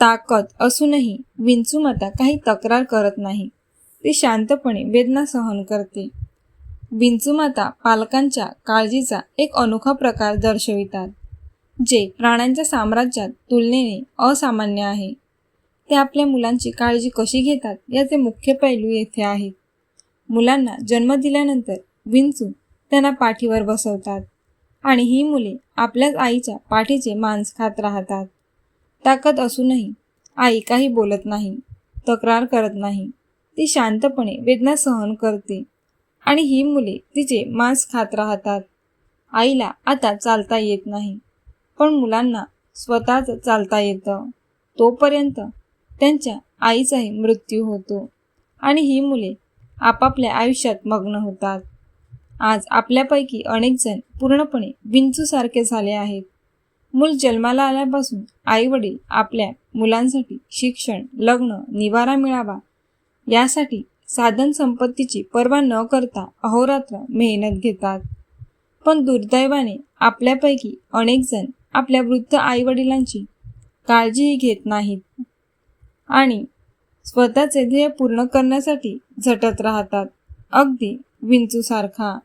ताकद असूनही विंचूमाता काही तक्रार करत नाही. ती शांतपणे वेदना सहन करते. विंचूमाता पालकांच्या काळजीचा एक अनोखा प्रकार दर्शवितात जे प्राण्यांच्या साम्राज्यात तुलनेने असामान्य आहे. ते आपल्या मुलांची काळजी कशी घेतात याचे मुख्य पैलू येथे आहेत. मुलांना जन्म दिल्यानंतर विंचू त्यांना पाठीवर बसवतात आणि ही मुले आपल्याच आईच्या पाठीचे मांस खात राहतात. ताकद असूनही आई काही बोलत नाही तक्रार करत नाही. ती शांतपणे वेदना सहन करते आणि ही मुले तिचे मांस खात राहतात. आईला आता चालता येत नाही पण मुलांना स्वतःच चालता येतं. तोपर्यंत त्यांच्या आईचाही मृत्यू होतो आणि ही मुले आपापल्या आयुष्यात मग्न होतात. आज आपल्यापैकी अनेक जण पूर्णपणे विंचूसारखे झाले आहेत. मूल जन्माला आल्यापासून आई वडील आपल्या मुलांसाठी शिक्षण लग्न निवारा मिळावा. यासाठी साधन संपत्तीची पर्वा न करता अहोरात्र मेहनत घेतात. पण दुर्दैवाने आपल्यापैकी अनेक जण आपल्या वृद्ध आईवडिलांची काळजीही घेत नाहीत आणि स्वतःचे ध्येय पूर्ण करण्यासाठी झटत राहतात. अगदी विंचूसारखा